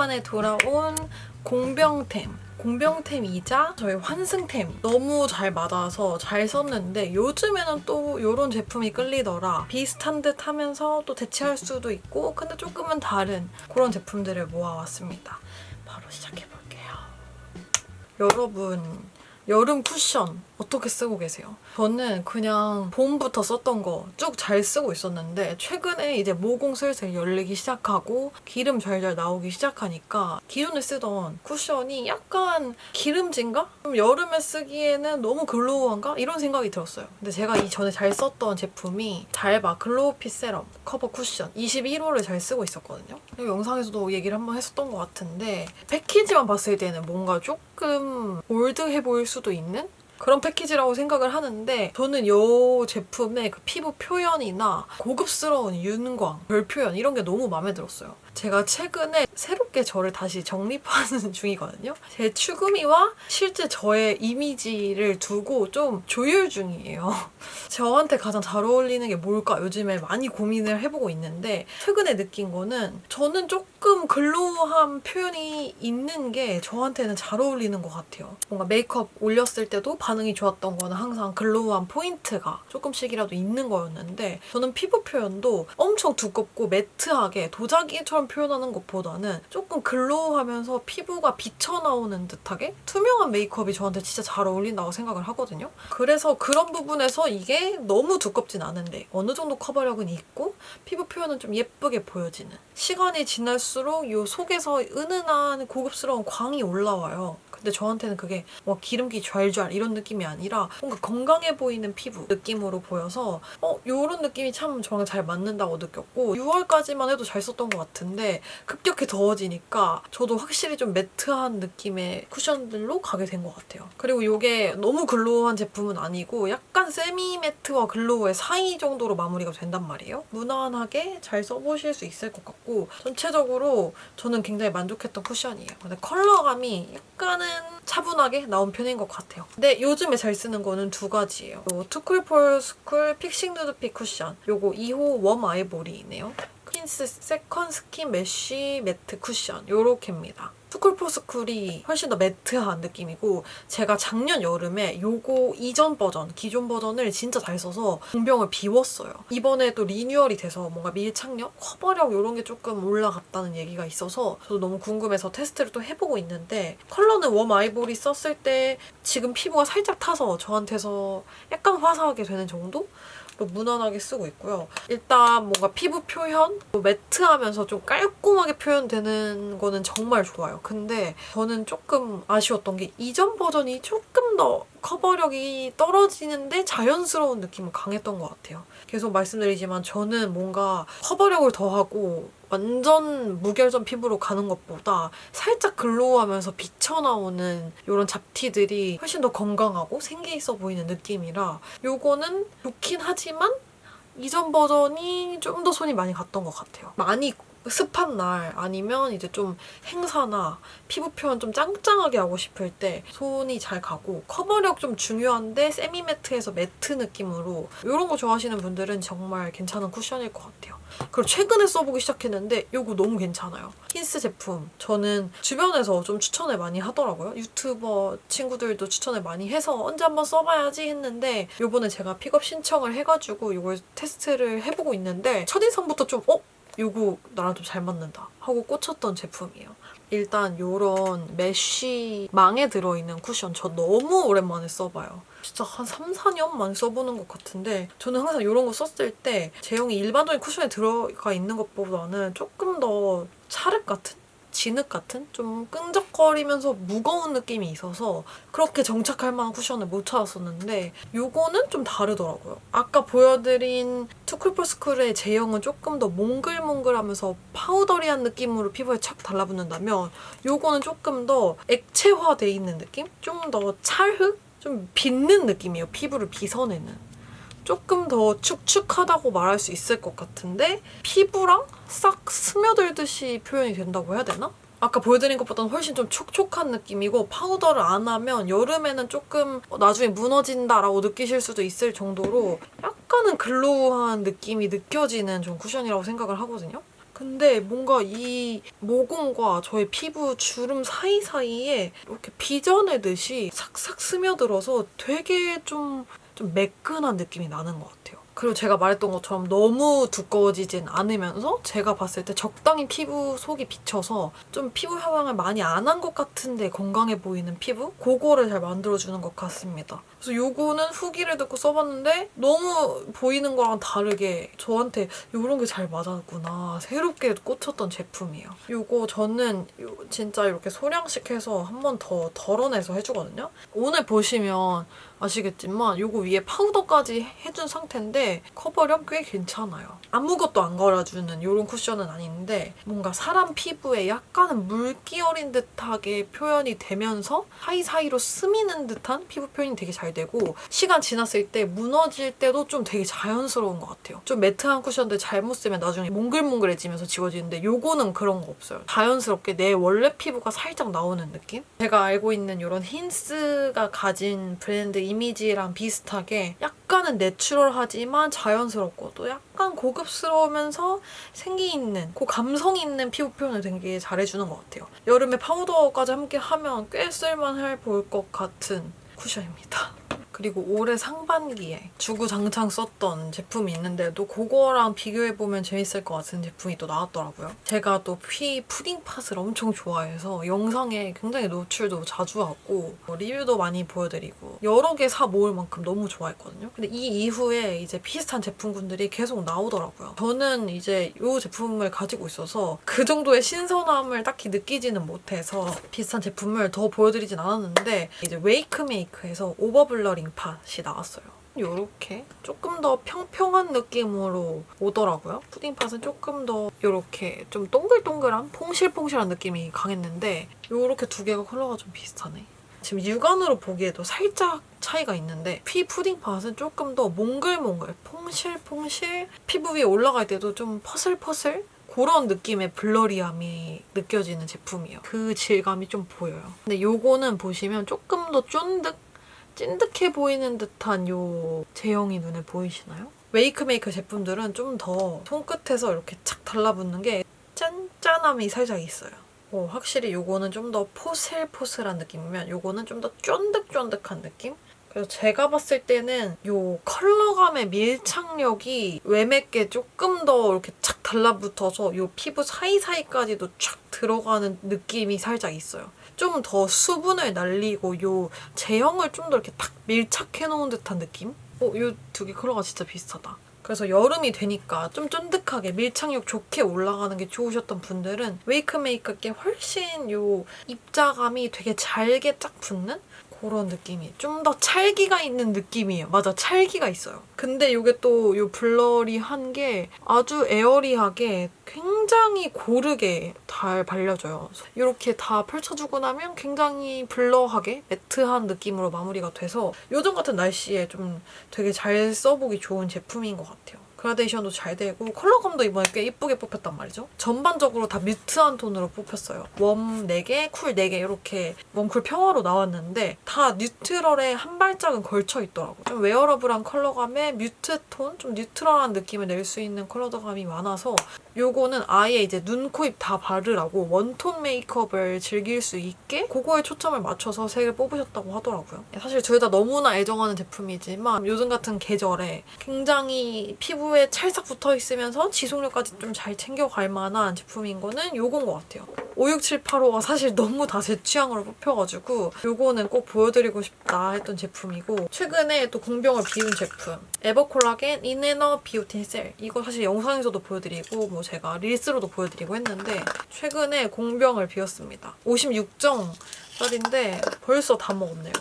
오랜만에 돌아온 공병템. 공병템이자 저희 환승템. 너무 잘 맞아서 잘 썼는데 요즘에는 또 이런 제품이 끌리더라. 비슷한 듯 하면서 또 대체할 수도 있고 근데 조금은 다른 그런 제품들을 모아왔습니다. 바로 시작해볼게요. 여러분 여름 쿠션 어떻게 쓰고 계세요? 저는 그냥 봄부터 썼던 거 쭉 잘 쓰고 있었는데 최근에 이제 모공 슬슬 열리기 시작하고 기름 잘잘 나오기 시작하니까 기존에 쓰던 쿠션이 약간 기름진가? 좀 여름에 쓰기에는 너무 글로우한가? 이런 생각이 들었어요. 근데 제가 이전에 잘 썼던 제품이 달바 글로우핏 세럼 커버 쿠션 21호를 잘 쓰고 있었거든요. 이 영상에서도 얘기를 한번 했었던 것 같은데 패키지만 봤을 때는 뭔가 조금 올드해 보일 수도 있는 그런 패키지라고 생각을 하는데 저는 이 제품의 그 피부 표현이나 고급스러운 윤광, 별 표현 이런 게 너무 마음에 들었어요. 제가 최근에 새롭게 저를 다시 정립하는 중이거든요. 제 추구미와 실제 저의 이미지를 두고 좀 조율 중이에요. 저한테 가장 잘 어울리는 게 뭘까 요즘에 많이 고민을 해보고 있는데 최근에 느낀 거는 저는 조금 글로우한 표현이 있는 게 저한테는 잘 어울리는 것 같아요. 뭔가 메이크업 올렸을 때도 반응이 좋았던 거는 항상 글로우한 포인트가 조금씩이라도 있는 거였는데 저는 피부 표현도 엄청 두껍고 매트하게 도자기처럼 표현하는 것보다는 조금 글로우하면서 피부가 비쳐나오는 듯하게 투명한 메이크업이 저한테 진짜 잘 어울린다고 생각을 하거든요. 그래서 그런 부분에서 이게 너무 두껍진 않은데 어느 정도 커버력은 있고 피부 표현은 좀 예쁘게 보여지는 시간이 지날수록 이 속에서 은은한 고급스러운 광이 올라와요. 근데 저한테는 그게 뭐 기름기 좔좔 이런 느낌이 아니라 뭔가 건강해 보이는 피부 느낌으로 보여서 어 요런 느낌이 참 저랑 잘 맞는다고 느꼈고 6월까지만 해도 잘 썼던 것 같은데 급격히 더워지니까 저도 확실히 좀 매트한 느낌의 쿠션들로 가게 된 것 같아요. 그리고 이게 너무 글로우한 제품은 아니고 약간 세미 매트와 글로우의 사이 정도로 마무리가 된단 말이에요. 무난하게 잘 써보실 수 있을 것 같고 전체적으로 저는 굉장히 만족했던 쿠션이에요. 근데 컬러감이 약간은 차분하게 나온 편인 것 같아요. 근데 요즘에 잘 쓰는 거는 두 가지예요. 요 투쿨폴 스쿨 픽싱 누드픽 쿠션. 요거 2호 웜 아이보리이네요. 퀸스 세컨 스킨 메쉬 매트 쿠션 요렇게입니다. 투쿨포스쿨이 훨씬 더 매트한 느낌이고 제가 작년 여름에 요거 이전 버전, 기존 버전을 진짜 잘 써서 공병을 비웠어요. 이번에 또 리뉴얼이 돼서 뭔가 밀착력, 커버력 이런 게 조금 올라갔다는 얘기가 있어서 저도 너무 궁금해서 테스트를 또 해보고 있는데 컬러는 웜 아이보리 썼을 때 지금 피부가 살짝 타서 저한테서 약간 화사하게 되는 정도? 로 무난하게 쓰고 있고요. 일단 뭔가 피부 표현, 뭐 매트하면서 좀 깔끔하게 표현되는 거는 정말 좋아요. 근데 저는 조금 아쉬웠던 게 이전 버전이 조금 더 커버력이 떨어지는데 자연스러운 느낌은 강했던 것 같아요. 계속 말씀드리지만 저는 뭔가 커버력을 더하고 완전 무결점 피부로 가는 것보다 살짝 글로우하면서 비쳐나오는 이런 잡티들이 훨씬 더 건강하고 생기 있어 보이는 느낌이라 요거는 좋긴 하지만 이전 버전이 좀 더 손이 많이 갔던 것 같아요. 많이 습한 날 아니면 이제 좀 행사나 피부 표현 좀 짱짱하게 하고 싶을 때 손이 잘 가고 커버력 좀 중요한데 세미 매트에서 매트 느낌으로 이런 거 좋아하시는 분들은 정말 괜찮은 쿠션일 것 같아요. 그리고 최근에 써보기 시작했는데 이거 너무 괜찮아요. 힌스 제품 저는 주변에서 좀 추천을 많이 하더라고요. 유튜버 친구들도 추천을 많이 해서 언제 한번 써봐야지 했는데 요번에 제가 픽업 신청을 해가지고 이걸 테스트를 해보고 있는데 첫인상부터 좀 어? 요거 나랑 좀 잘 맞는다 하고 꽂혔던 제품이에요. 일단 요런 메쉬 망에 들어있는 쿠션 저 너무 오랜만에 써봐요. 진짜 한 3, 4년 만에 써보는 것 같은데 저는 항상 이런 거 썼을 때 제형이 일반적인 쿠션에 들어가 있는 것보다는 조금 더 찰흙 같은? 진흙 같은? 좀 끈적거리면서 무거운 느낌이 있어서 그렇게 정착할 만한 쿠션을 못 찾았었는데 요거는 좀 다르더라고요. 아까 보여드린 투쿨포스쿨의 제형은 조금 더 몽글몽글하면서 파우더리한 느낌으로 피부에 착 달라붙는다면 요거는 조금 더 액체화돼 있는 느낌? 좀 더 찰흙? 좀 빚는 느낌이에요. 피부를 빗어내는. 조금 더 축축하다고 말할 수 있을 것 같은데 피부랑 싹 스며들듯이 표현이 된다고 해야 되나? 아까 보여드린 것보다는 훨씬 좀 촉촉한 느낌이고 파우더를 안 하면 여름에는 조금 어, 나중에 무너진다라고 느끼실 수도 있을 정도로 약간은 글로우한 느낌이 느껴지는 좀 쿠션이라고 생각을 하거든요. 근데 뭔가 이 모공과 저의 피부 주름 사이사이에 이렇게 빚어내듯이 싹싹 스며들어서 되게 좀, 좀 매끈한 느낌이 나는 것 같아요. 그리고 제가 말했던 것처럼 너무 두꺼워지진 않으면서 제가 봤을 때 적당히 피부 속이 비쳐서 좀 피부 향을 많이 안 한 것 같은데 건강해 보이는 피부? 그거를 잘 만들어주는 것 같습니다. 그래서 요거는 후기를 듣고 써봤는데 너무 보이는 거랑 다르게 저한테 이런 게 잘 맞았구나. 새롭게 꽂혔던 제품이에요. 요거 저는 요- 진짜 이렇게 소량씩 해서 한 번 더 덜어내서 해주거든요. 오늘 보시면 아시겠지만 요거 위에 파우더까지 해준 상태인데 커버력 꽤 괜찮아요. 아무것도 안 걸어주는 이런 쿠션은 아닌데 뭔가 사람 피부에 약간은 물기 어린 듯하게 표현이 되면서 사이사이로 스미는 듯한 피부 표현이 되게 잘 되고 시간 지났을 때 무너질 때도 좀 되게 자연스러운 것 같아요. 좀 매트한 쿠션들 잘못 쓰면 나중에 몽글몽글해지면서 지워지는데 요거는 그런 거 없어요. 자연스럽게 내 원래 피부가 살짝 나오는 느낌? 제가 알고 있는 이런 힌스가 가진 브랜드 이미지랑 비슷하게 약간은 내추럴하지만 자연스럽고 또 약간 고급스러우면서 생기 있는 그 감성 있는 피부 표현을 되게 잘해주는 것 같아요. 여름에 파우더까지 함께 하면 꽤 쓸만해 보일 것 같은 쿠션입니다. 그리고 올해 상반기에 주구장창 썼던 제품이 있는데도 그거랑 비교해보면 재밌을 것 같은 제품이 또 나왔더라고요. 제가 또 피 푸딩 팟을 엄청 좋아해서 영상에 굉장히 노출도 자주 하고 뭐 리뷰도 많이 보여드리고 여러 개 사 모을 만큼 너무 좋아했거든요. 근데 이 이후에 이제 비슷한 제품군들이 계속 나오더라고요. 저는 이제 이 제품을 가지고 있어서 그 정도의 신선함을 딱히 느끼지는 못해서 비슷한 제품을 더 보여드리진 않았는데 이제 웨이크메이크에서 오버블러링 팟이 나왔어요. 요렇게 조금 더 평평한 느낌으로 오더라고요. 푸딩팟은 조금 더 요렇게 좀 동글동글한 퐁실퐁실한 느낌이 강했는데 요렇게 두 개가 컬러가 좀 비슷하네. 지금 육안으로 보기에도 살짝 차이가 있는데 피 푸딩팟은 조금 더 몽글몽글, 퐁실퐁실 피부 위에 올라갈 때도 좀 퍼슬퍼슬 그런 느낌의 블러리함이 느껴지는 제품이에요. 그 질감이 좀 보여요. 근데 요거는 보시면 조금 더 쫀득, 찐득해 보이는 듯한 요 제형이 눈에 보이시나요? 웨이크메이크 제품들은 좀 더 손끝에서 이렇게 착 달라붙는 게 짠짠함이 살짝 있어요. 어, 확실히 요거는 좀 더 포슬포슬한 느낌이면 요거는 좀 더 쫀득쫀득한 느낌? 그래서 제가 봤을 때는 요 컬러감의 밀착력이 외맵게 조금 더 이렇게 착 달라붙어서 요 피부 사이사이까지도 촥 들어가는 느낌이 살짝 있어요. 좀 더 수분을 날리고 요 제형을 좀 더 이렇게 탁 밀착해 놓은 듯한 느낌? 어, 요 두 개 컬러가 진짜 비슷하다. 그래서 여름이 되니까 좀 쫀득하게 밀착력 좋게 올라가는 게 좋으셨던 분들은 웨이크 메이크업께 훨씬 요 입자감이 되게 잘게 쫙 붙는 그런 느낌이 좀 더 찰기가 있는 느낌이에요. 맞아, 찰기가 있어요. 근데 이게 또요 블러리한 게 아주 에어리하게 굉장히 고르게 잘 발려져요. 이렇게 다 펼쳐주고 나면 굉장히 블러하게 매트한 느낌으로 마무리가 돼서 요즘 같은 날씨에 좀 되게 잘 써보기 좋은 제품인 것 같아요. 그라데이션도 잘 되고 컬러감도 이번에 꽤 이쁘게 뽑혔단 말이죠. 전반적으로 다 뮤트한 톤으로 뽑혔어요. 웜 4개, 쿨 4개 이렇게 웜쿨 평화로 나왔는데 다 뉴트럴에 한 발짝은 걸쳐 있더라고요. 좀 웨어러블한 컬러감에 뮤트 톤, 좀 뉴트럴한 느낌을 낼 수 있는 컬러감이 많아서 요거는 아예 이제 눈, 코, 입 다 바르라고 원톤 메이크업을 즐길 수 있게 그거에 초점을 맞춰서 색을 뽑으셨다고 하더라고요. 사실 둘 다 너무나 애정하는 제품이지만 요즘 같은 계절에 굉장히 피부에 찰싹 붙어 있으면서 지속력까지 좀 잘 챙겨갈 만한 제품인 거는 요건 것 같아요. 56785가 사실 너무 다 제 취향으로 뽑혀가지고 요거는 꼭 보여드리고 싶다 했던 제품이고 최근에 또 공병을 비운 제품 에버콜라겐 인에너 비오틴 셀 이거 사실 영상에서도 보여드리고 뭐 제가 릴스로도 보여드리고 했는데 최근에 공병을 비웠습니다 56정짜리인데 벌써 다 먹었네요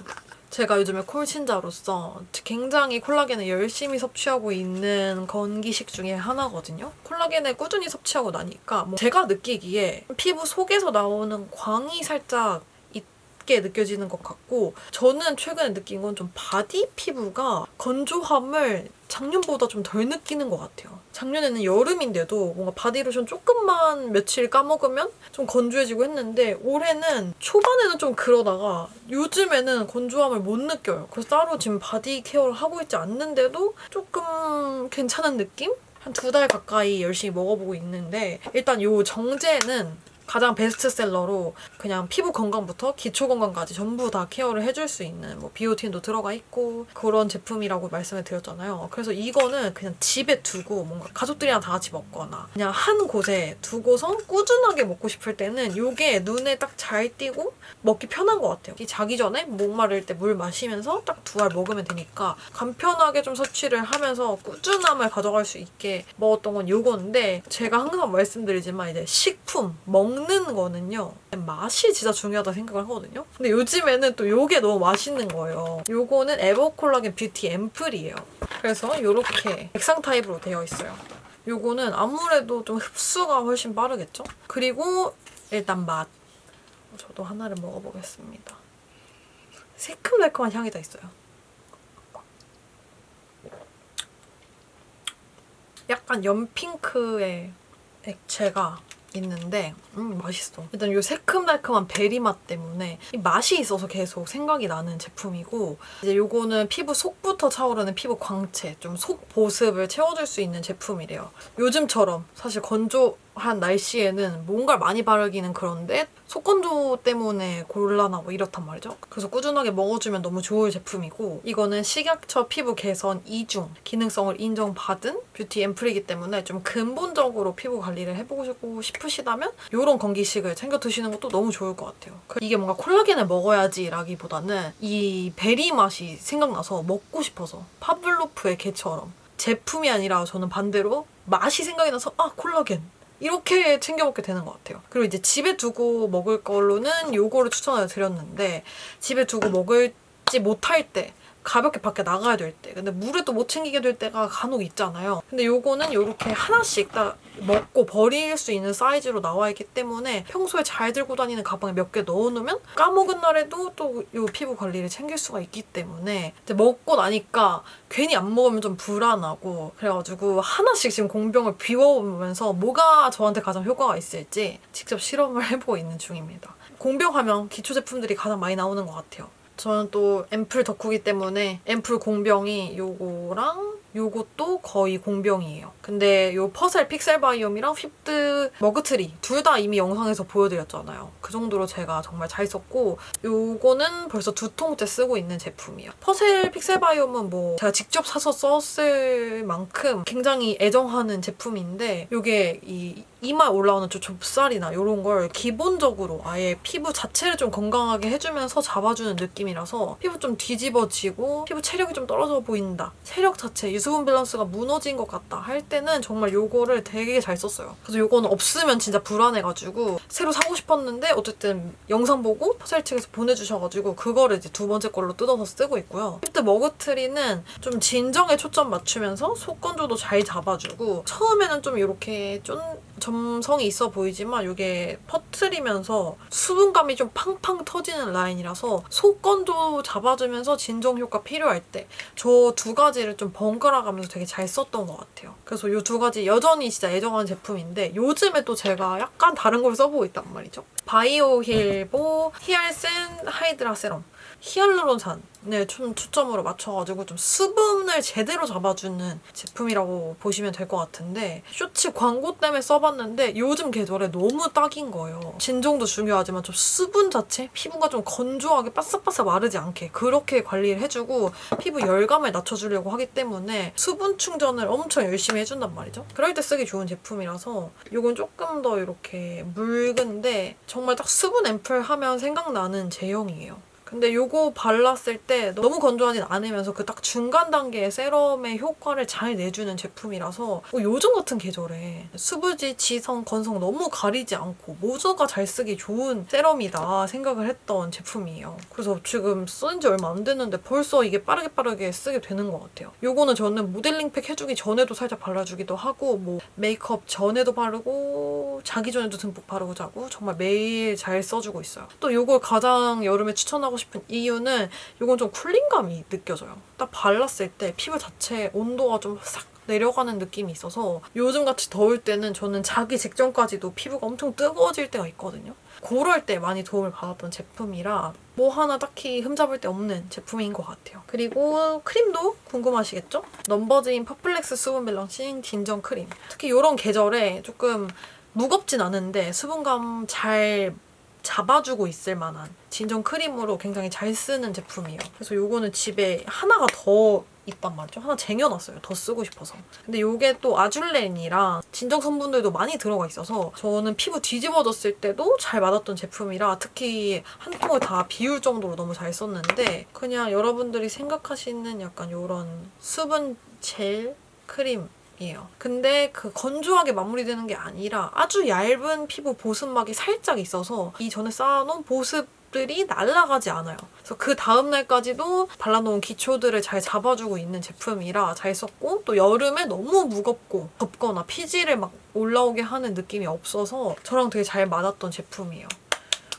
제가 요즘에 콜신자로서 굉장히 콜라겐을 열심히 섭취하고 있는 건기식 중에 하나거든요. 콜라겐을 꾸준히 섭취하고 나니까 뭐 제가 느끼기에 피부 속에서 나오는 광이 살짝 있게 느껴지는 것 같고 저는 최근에 느낀 건 좀 바디 피부가 건조함을 작년보다 좀 덜 느끼는 것 같아요. 작년에는 여름인데도 뭔가 바디로션 조금만 며칠 까먹으면 좀 건조해지고 했는데 올해는 초반에는 좀 그러다가 요즘에는 건조함을 못 느껴요. 그래서 따로 지금 바디 케어를 하고 있지 않는데도 조금 괜찮은 느낌? 한 두 달 가까이 열심히 먹어보고 있는데 일단 요 정제는 가장 베스트셀러로 그냥 피부 건강부터 기초 건강까지 전부 다 케어를 해줄 수 있는 뭐 비오틴도 들어가 있고 그런 제품이라고 말씀을 드렸잖아요. 그래서 이거는 그냥 집에 두고 뭔가 가족들이랑 다 같이 먹거나 그냥 한 곳에 두고서 꾸준하게 먹고 싶을 때는 이게 눈에 딱 잘 띄고 먹기 편한 것 같아요. 이 자기 전에 목마를 때 물 마시면서 딱 두 알 먹으면 되니까 간편하게 좀 섭취를 하면서 꾸준함을 가져갈 수 있게 먹었던 건 요건데 제가 항상 말씀드리지만 이제 식품 먹는 거는요 맛이 진짜 중요하다 생각을 하거든요. 근데 요즘에는 또 요게 너무 맛있는 거예요. 요거는 에버콜라겐 뷰티 앰플이에요. 그래서 요렇게 액상 타입으로 되어 있어요. 요거는 아무래도 좀 흡수가 훨씬 빠르겠죠? 그리고 일단 맛. 저도 하나를 먹어보겠습니다. 새콤달콤한 향이 다 있어요. 약간 연핑크의 액체가 있는데 음 맛있어. 일단 요 새콤달콤한 베리 맛 때문에 이 맛이 있어서 계속 생각이 나는 제품이고 이제 요거는 피부 속부터 차오르는 피부 광채, 좀 속 보습을 채워줄 수 있는 제품이래요. 요즘처럼 사실 건조 한 날씨에는 뭔가를 많이 바르기는 그런데 속건조 때문에 곤란하고 이렇단 말이죠. 그래서 꾸준하게 먹어주면 너무 좋을 제품이고 이거는 식약처 피부 개선 2중 기능성을 인정받은 뷰티 앰플이기 때문에 좀 근본적으로 피부 관리를 해보고 싶으시다면 이런 건기식을 챙겨 드시는 것도 너무 좋을 것 같아요. 그 이게 뭔가 콜라겐을 먹어야지 라기보다는 이 베리 맛이 생각나서 먹고 싶어서 파블로프의 개처럼 제품이 아니라 저는 반대로 맛이 생각이 나서 아 콜라겐 이렇게 챙겨 먹게 되는 것 같아요. 그리고 이제 집에 두고 먹을 걸로는 요거를 추천을 드렸는데 집에 두고 먹을지 못할 때 가볍게 밖에 나가야 될 때. 근데 물을 또 못 챙기게 될 때가 간혹 있잖아요. 근데 요거는 요렇게 하나씩 딱 먹고 버릴 수 있는 사이즈로 나와 있기 때문에 평소에 잘 들고 다니는 가방에 몇 개 넣어놓으면 까먹은 날에도 또 요 피부 관리를 챙길 수가 있기 때문에 이제 먹고 나니까 괜히 안 먹으면 좀 불안하고 그래가지고 하나씩 지금 공병을 비워보면서 뭐가 저한테 가장 효과가 있을지 직접 실험을 해보고 있는 중입니다. 공병하면 기초 제품들이 가장 많이 나오는 것 같아요. 저는 또 앰플 덕후기 때문에 앰플 공병이 요거랑 요것도 거의 공병이에요. 근데 요 퍼셀 픽셀 바이옴이랑 휘프트 머그트리 둘 다 이미 영상에서 보여드렸잖아요. 그 정도로 제가 정말 잘 썼고 요거는 벌써 두 통째 쓰고 있는 제품이에요. 퍼셀 픽셀 바이옴은 뭐 제가 직접 사서 썼을 만큼 굉장히 애정하는 제품인데 요게 이 이마에 올라오는 좀 좁쌀이나 이런 걸 기본적으로 아예 피부 자체를 좀 건강하게 해주면서 잡아주는 느낌이라서 피부 좀 뒤집어지고 피부 체력이 좀 떨어져 보인다. 체력 자체 유 수분 밸런스가 무너진 것 같다 할 때는 정말 요거를 되게 잘 썼어요. 그래서 요거는 없으면 진짜 불안해가지고 새로 사고 싶었는데 어쨌든 영상 보고 퍼셀 측에서 보내주셔가지고 그거를 이제 두 번째 걸로 뜯어서 쓰고 있고요. 힙트 머그트리는 좀 진정에 초점 맞추면서 속건조도 잘 잡아주고 처음에는 좀 이렇게 좀 점성이 있어 보이지만 이게 퍼트리면서 수분감이 좀 팡팡 터지는 라인이라서 속건조 잡아주면서 진정 효과 필요할 때 저 두 가지를 좀 번갈아 가면서 되게 잘 썼던 것 같아요. 그래서 이 두 가지 여전히 진짜 애정하는 제품인데 요즘에 또 제가 약간 다른 걸 써보고 있단 말이죠. 바이오 힐보 히알센 하이드라 세럼. 히알루론산을 좀 초점으로 맞춰가지고 좀 수분을 제대로 잡아주는 제품이라고 보시면 될 것 같은데 쇼츠 광고 때문에 써봤는데 요즘 계절에 너무 딱인 거예요. 진정도 중요하지만 좀 수분 자체? 피부가 좀 건조하게 바싹바싹 마르지 않게 그렇게 관리를 해주고 피부 열감을 낮춰주려고 하기 때문에 수분 충전을 엄청 열심히 해준단 말이죠. 그럴 때 쓰기 좋은 제품이라서 이건 조금 더 이렇게 묽은데 정말 딱 수분 앰플 하면 생각나는 제형이에요. 근데 요거 발랐을 때 너무 건조하진 않으면서 그 딱 중간 단계의 세럼의 효과를 잘 내주는 제품이라서 뭐 요즘 같은 계절에 수부지, 지성, 건성 너무 가리지 않고 모두가 잘 쓰기 좋은 세럼이다 생각을 했던 제품이에요. 그래서 지금 쓴 지 얼마 안 됐는데 벌써 이게 빠르게 빠르게 쓰게 되는 것 같아요. 요거는 저는 모델링 팩 해주기 전에도 살짝 발라주기도 하고 뭐 메이크업 전에도 바르고 자기 전에도 듬뿍 바르고 자고 정말 매일 잘 써주고 있어요. 또 요걸 가장 여름에 추천하고 싶은 이유는 이건 좀 쿨링감이 느껴져요. 딱 발랐을 때 피부 자체 온도가 좀 싹 내려가는 느낌이 있어서 요즘같이 더울 때는 저는 자기 직전까지도 피부가 엄청 뜨거워질 때가 있거든요. 그럴 때 많이 도움을 받았던 제품이라 뭐 하나 딱히 흠잡을 데 없는 제품인 것 같아요. 그리고 크림도 궁금하시겠죠? 넘버즈인 퍼플렉스 수분 밸런싱 진정 크림. 특히 이런 계절에 조금 무겁진 않은데 수분감 잘 잡아주고 있을 만한 진정 크림으로 굉장히 잘 쓰는 제품이에요. 그래서 요거는 집에 하나가 더 있단 말이죠. 하나 쟁여놨어요. 더 쓰고 싶어서. 근데 요게 또 아줄렌이랑 진정 성분들도 많이 들어가 있어서 저는 피부 뒤집어졌을 때도 잘 맞았던 제품이라 특히 한 통을 다 비울 정도로 너무 잘 썼는데 그냥 여러분들이 생각하시는 약간 요런 수분 젤 크림 이에요. 근데 그 건조하게 마무리되는 게 아니라 아주 얇은 피부 보습막이 살짝 있어서 이 전에 쌓아놓은 보습 들이 날아가지 않아요. 그래서 그 다음 날까지도 발라놓은 기초들을 잘 잡아주고 있는 제품이라 잘 썼고 또 여름에 너무 무겁고 덥거나 피지를 막 올라오게 하는 느낌이 없어서 저랑 되게 잘 맞았던 제품이에요.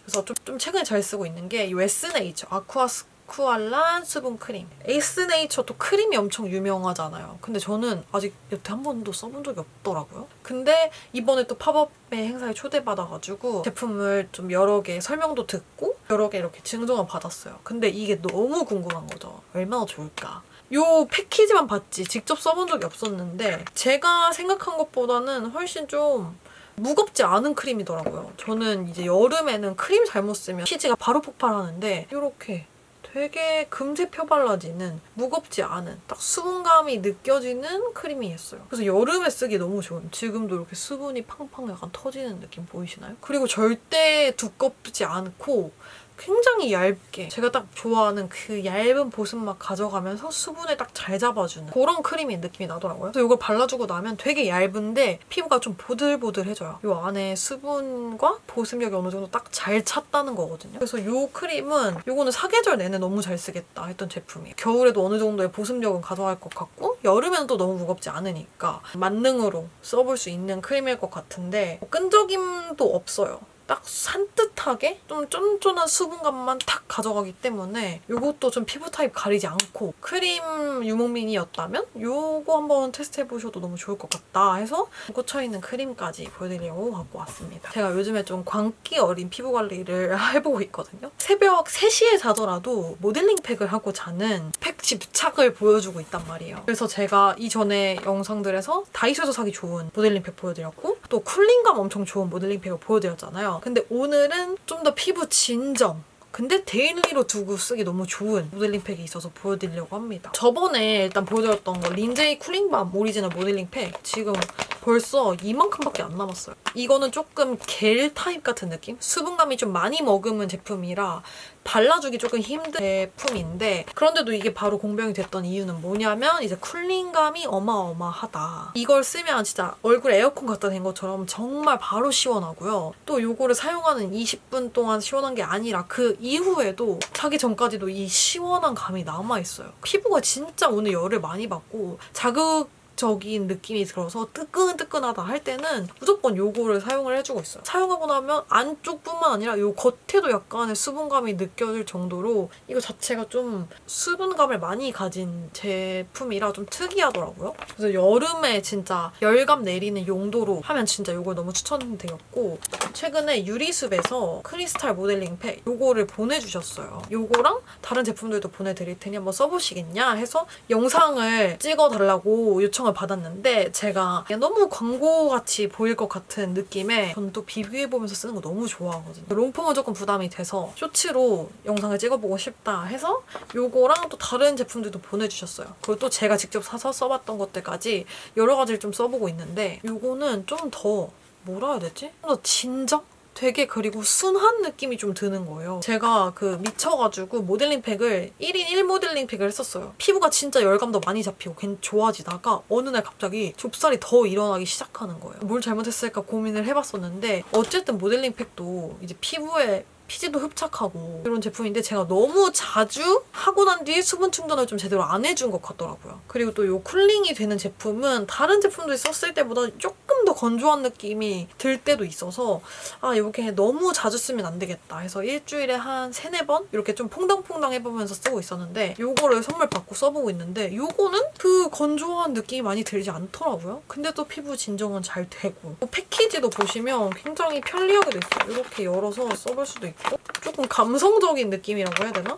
그래서 좀, 좀 최근에 잘 쓰고 있는 게 이 웨스네이처 아쿠아스 쿠알란 수분 크림. 에이스네이처도 크림이 엄청 유명하잖아요. 근데 저는 아직 여태 한 번도 써본 적이 없더라고요. 근데 이번에 또 팝업의 행사에 초대받아가지고 제품을 좀 여러 개 설명도 듣고 여러 개 이렇게 증정을 받았어요. 근데 이게 너무 궁금한 거죠. 얼마나 좋을까. 요 패키지만 봤지 직접 써본 적이 없었는데 제가 생각한 것보다는 훨씬 좀 무겁지 않은 크림이더라고요. 저는 이제 여름에는 크림 잘못 쓰면 피지가 바로 폭발하는데 이렇게 되게 금세 펴발라지는 무겁지 않은 딱 수분감이 느껴지는 크림이었어요. 그래서 여름에 쓰기 너무 좋은 지금도 이렇게 수분이 팡팡 약간 터지는 느낌 보이시나요? 그리고 절대 두껍지 않고 굉장히 얇게 제가 딱 좋아하는 그 얇은 보습막 가져가면서 수분을 딱 잘 잡아주는 그런 크림의 느낌이 나더라고요. 그래서 이걸 발라주고 나면 되게 얇은데 피부가 좀 보들보들해져요. 이 안에 수분과 보습력이 어느 정도 딱 잘 찼다는 거거든요. 그래서 이 크림은 이거는 사계절 내내 너무 잘 쓰겠다 했던 제품이에요. 겨울에도 어느 정도의 보습력은 가져갈 것 같고 여름에는 또 너무 무겁지 않으니까 만능으로 써볼 수 있는 크림일 것 같은데 끈적임도 없어요. 딱 산뜻하게 좀 쫀쫀한 수분감만 탁 가져가기 때문에 이것도 좀 피부 타입 가리지 않고 크림 유목민이었다면 요거 한번 테스트 해보셔도 너무 좋을 것 같다 해서 꽂혀있는 크림까지 보여드리려고 갖고 왔습니다. 제가 요즘에 좀 광기 어린 피부 관리를 해보고 있거든요. 새벽 3시에 자더라도 모델링 팩을 하고 자는 팩 집착을 보여주고 있단 말이에요. 그래서 제가 이전에 영상들에서 다이소에서 사기 좋은 모델링 팩 보여드렸고 또 쿨링감 엄청 좋은 모델링 팩을 보여드렸잖아요. 근데 오늘은 좀 더 피부 진정 근데 데일리로 두고 쓰기 너무 좋은 모델링 팩이 있어서 보여드리려고 합니다. 저번에 일단 보여드렸던 거 린제이 쿨링밤 오리지널 모델링 팩 지금 벌써 이만큼밖에 안 남았어요. 이거는 조금 겔 타입 같은 느낌? 수분감이 좀 많이 머금은 제품이라 발라주기 조금 힘든 제품인데 그런데도 이게 바로 공병이 됐던 이유는 뭐냐면 이제 쿨링감이 어마어마하다. 이걸 쓰면 진짜 얼굴 에어컨 갖다 댄 것처럼 정말 바로 시원하고요. 또 이거를 사용하는 20분 동안 시원한 게 아니라 그 이후에도 자기 전까지도 이 시원한 감이 남아있어요. 피부가 진짜 오늘 열을 많이 받고 자극 적인 느낌이 들어서 뜨끈뜨끈하다 할 때는 무조건 요거를 사용을 해주고 있어요. 사용하고 나면 안쪽뿐만 아니라 요 겉에도 약간의 수분감이 느껴질 정도로 이거 자체가 좀 수분감을 많이 가진 제품이라 좀 특이하더라고요. 그래서 여름에 진짜 열감 내리는 용도로 하면 진짜 요거 너무 추천드렸고 최근에 유리숲에서 크리스탈 모델링 팩 요거를 보내주셨어요. 요거랑 다른 제품들도 보내드릴 테니 한번 써보시겠냐 해서 영상을 찍어달라고 요청을 받았는데 제가 너무 광고같이 보일 것 같은 느낌에 저는 또 비교해보면서 쓰는 거 너무 좋아하거든요. 롱폼은 조금 부담이 돼서 쇼츠로 영상을 찍어보고 싶다 해서 요거랑 또 다른 제품들도 보내주셨어요. 그리고 또 제가 직접 사서 써봤던 것들까지 여러 가지를 좀 써보고 있는데 요거는 좀 더 뭐라 해야 되지? 좀 더 진정? 되게 그리고 순한 느낌이 좀 드는 거예요. 제가 그 미쳐가지고 모델링 팩을 1인 1 모델링 팩을 했었어요. 피부가 진짜 열감도 많이 잡히고 괜히 좋아지다가 어느 날 갑자기 좁쌀이 더 일어나기 시작하는 거예요. 뭘 잘못했을까 고민을 해봤었는데 어쨌든 모델링 팩도 이제 피부에 피지도 흡착하고 이런 제품인데 제가 너무 자주 하고 난 뒤에 수분 충전을 좀 제대로 안 해준 것 같더라고요. 그리고 또 이 쿨링이 되는 제품은 다른 제품들 썼을 때보다 조금 조금 더 건조한 느낌이 들 때도 있어서 아 이게 너무 자주 쓰면 안 되겠다 해서 일주일에 한 세네 번 이렇게 좀 퐁당퐁당 해보면서 쓰고 있었는데 요거를 선물 받고 써보고 있는데 요거는 그 건조한 느낌이 많이 들지 않더라고요. 근데 또 피부 진정은 잘 되고 또 패키지도 보시면 굉장히 편리하게 돼 있어요. 이렇게 열어서 써볼 수도 있고 조금 감성적인 느낌이라고 해야 되나?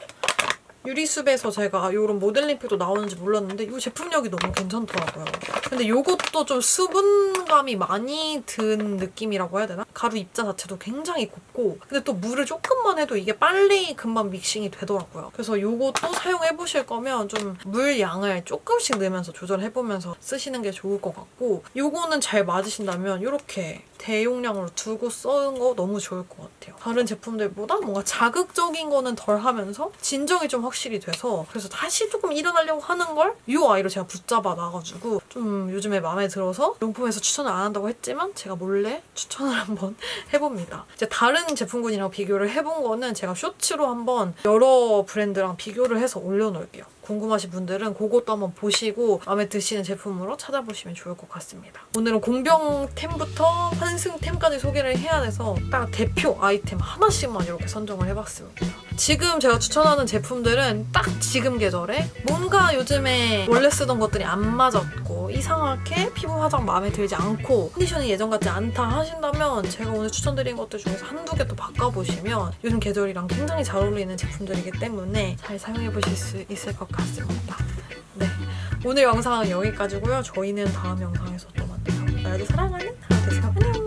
유리숲에서 제가 이런 모델링팩도 나오는지 몰랐는데 이 제품력이 너무 괜찮더라고요. 근데 이것도 좀 수분감이 많이 든 느낌이라고 해야 되나? 가루 입자 자체도 굉장히 곱고 근데 또 물을 조금만 해도 이게 빨리 금방 믹싱이 되더라고요. 그래서 이것도 사용해 보실 거면 좀 물 양을 조금씩 넣으면서 조절해보면서 쓰시는 게 좋을 것 같고 이거는 잘 맞으신다면 이렇게 대용량으로 두고 쓰는 거 너무 좋을 것 같아요. 다른 제품들보다 뭔가 자극적인 거는 덜 하면서 진정이 좀 확 실히 돼서 그래서 다시 조금 일어나려고 하는 걸 이 아이로 제가 붙잡아 놔가지고 좀 요즘에 마음에 들어서 용품에서 추천을 안 한다고 했지만 제가 몰래 추천을 한번 해봅니다. 이제 다른 제품군이랑 비교를 해본 거는 제가 쇼츠로 한번 여러 브랜드랑 비교를 해서 올려놓을게요. 궁금하신 분들은 그것도 한번 보시고 마음에 드시는 제품으로 찾아보시면 좋을 것 같습니다. 오늘은 공병템부터 환승템까지 소개를 해야 돼서 딱 대표 아이템 하나씩만 이렇게 선정을 해봤습니다. 지금 제가 추천하는 제품들은 딱 지금 계절에 뭔가 요즘에 원래 쓰던 것들이 안 맞았고 이상하게 피부 화장 마음에 들지 않고 컨디션이 예전 같지 않다 하신다면 제가 오늘 추천드린 것들 중에서 한두 개 또 바꿔보시면 요즘 계절이랑 굉장히 잘 어울리는 제품들이기 때문에 잘 사용해보실 수 있을 것 같 습니다. 네. 오늘 영상은 여기까지고요. 저희는 다음 영상에서 또 만나요. 나도 사랑하는 하루 되세요. 안녕!